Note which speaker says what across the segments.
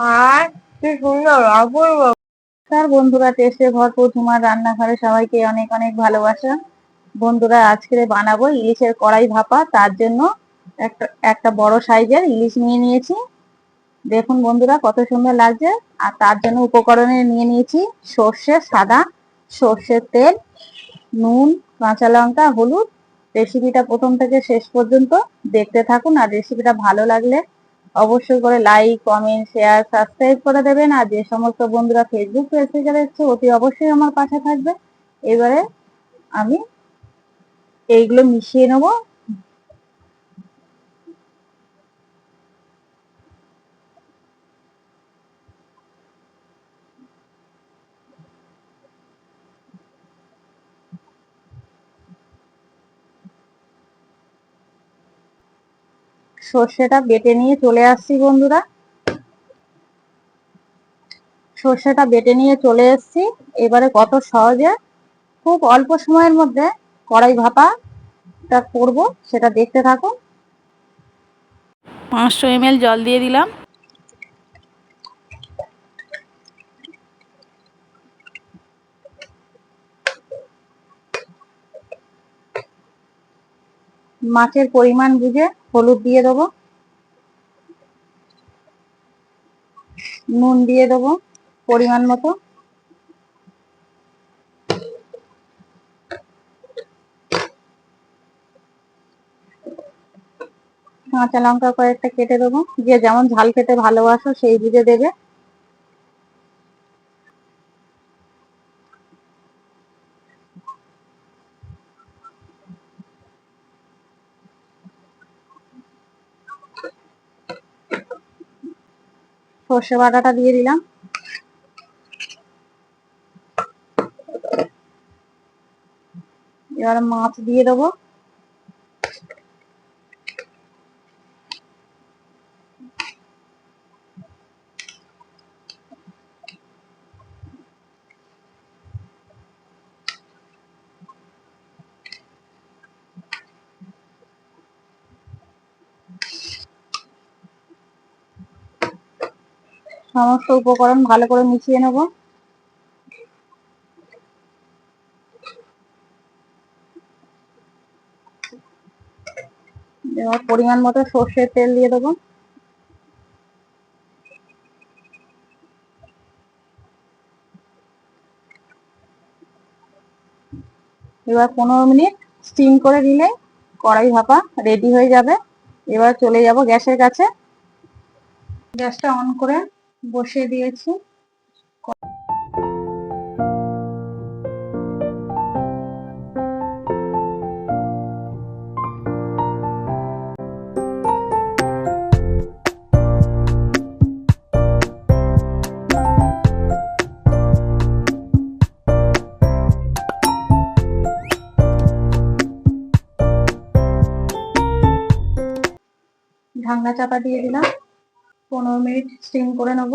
Speaker 1: আর কি সুন্দর, অপূর্ব।
Speaker 2: নমস্কার বন্ধুরা, টেস্টে ভরপুর তোমার রান্নাঘরে সবাইকে অনেক অনেক ভালোবাসা। বন্ধুরা, আজকে বানাবো ইলিশের কড়াই ভাপা, তার জন্য একটা একটা বড় সাইজের ইলিশ নিয়ে নিয়েছি। দেখুন বন্ধুরা, কত সুন্দর লাগছে। আর তার জন্য উপকরণে নিয়ে নিয়েছি সর্ষে, সাদা সর্ষের তেল, নুন, কাঁচা লঙ্কা, হলুদ। রেসিপিটা প্রথম থেকে শেষ পর্যন্ত দেখতে থাকুন, আর রেসিপিটা ভালো লাগলে অবশ্যই করে লাইক কমেন্ট শেয়ার সাবস্ক্রাইব করে দেবেন। আর যে সমস্ত বন্ধুরা ফেসবুক পেজ থেকে দেখছে, অতি অবশ্যই আমার পাশে থাকবে। এবারে আমি এইগুলো মিশিয়ে নেব। সর্ষেটা বেটে নিয়ে চলে আসছি বন্ধুরা। সর্ষেটা বেটে নিয়ে চলে এসছি। এবারে কত সহজে খুব অল্প সময়ের মধ্যে কড়াই ভাপাটা করব সেটা দেখতে থাকুন।
Speaker 3: পাঁচশো এমএল জল দিয়ে দিলাম।
Speaker 2: মাছের পরিমাণ বুঝে হলুদ দিয়ে দেবো। নুন দিয়ে দেবো পরিমাণ মতো। কাঁচা লঙ্কা কয়েকটা কেটে দেবো। যে যেমন ঝাল খেতে ভালোবাসো সেই বুঝে দেবে। সর্ষে বাটাটা দিয়ে দিলাম। এবার মাছ দিয়ে দেবো। সমস্ত উপকরণ ভালো করে মিশিয়ে নেব। এবার পরিমাণ মতো সর্ষের তেল দিয়ে দেবো। এবার পনেরো মিনিট স্টিম করে দিলে কড়াই ভাপা রেডি হয়ে যাবে। এবার চলে যাব গ্যাসের কাছে। গ্যাসটা অন করে বসিয়ে দিয়েছি। ঢাকনা চাপা দিয়ে দিলাম। পনেরো মিনিট স্টিম করে নেব।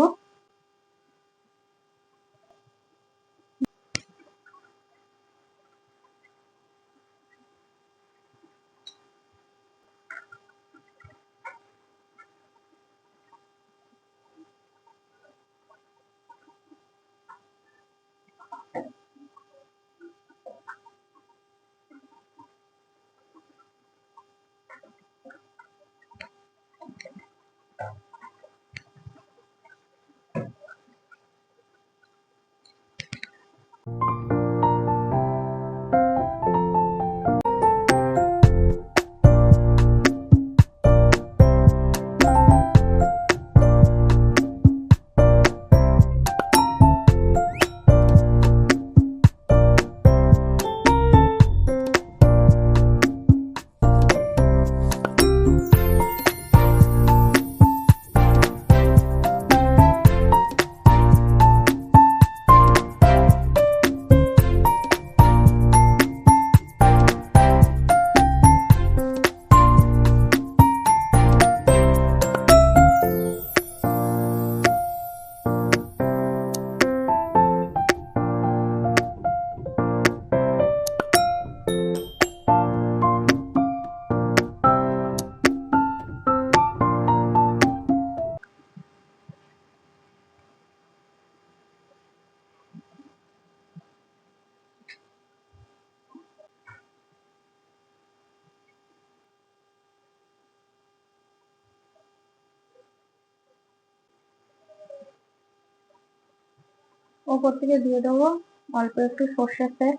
Speaker 2: ওপর থেকে দিয়ে দেবো অল্প একটু সর্ষের তেল।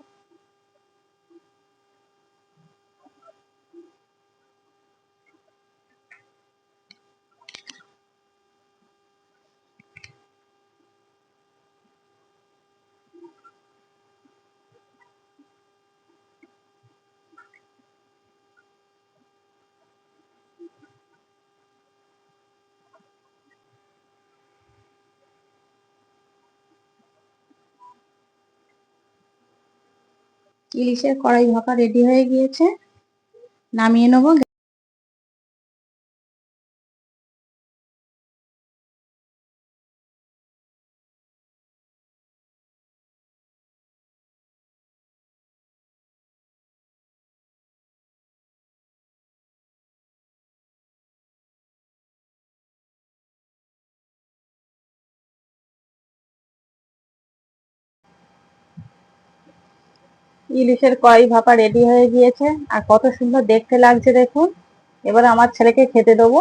Speaker 2: ইলিশের কড়াই ভাপা রেডি হয়ে গিয়েছে। নামিয়ে নেব। ইলিশের কড়াই ভাপা রেডি হয়ে গিয়েছে। আর কত সুন্দর দেখতে লাগছে দেখুন। এবার আমার ছেলেকে খেতে দেবো।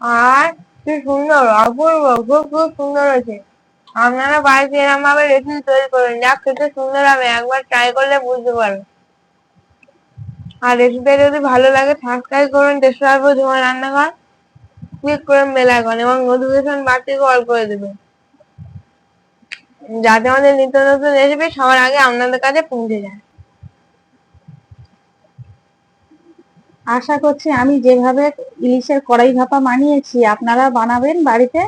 Speaker 1: আর কি সুন্দর, অপূর্ব, খুব খুব সুন্দর হয়েছে। আপনারা বাড়িতে এরকম ভাবে রেসিপি তৈরি করবেন যা খেতে সুন্দর হবে। একবার ট্রাই করলে বুঝতে পারবেন। আর রেসিপিটা যদি ভালো লাগে সাবস্ক্রাইব করুন। চেষ্টা করব তোমার রান্নাঘর। ক্লিক করে বেল আইকন এবং নোটিফিকেশন বাড়তিকে অল করে দেবেন। যাতে আমাদের নিত্য নতুন রেসিপি সবার আগে আপনাদের কাছে পৌঁছে যায়।
Speaker 2: আশা করছি আমি যেভাবে ইলিশের কড়াই ভাপা বানিয়েছি, আপনারা বানাবেন বাড়িতে,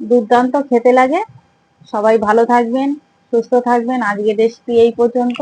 Speaker 2: দুর্দান্ত খেতে লাগে। সবাই ভালো থাকবেন, সুস্থ থাকবেন। আজকে রেসিপি এই পর্যন্ত।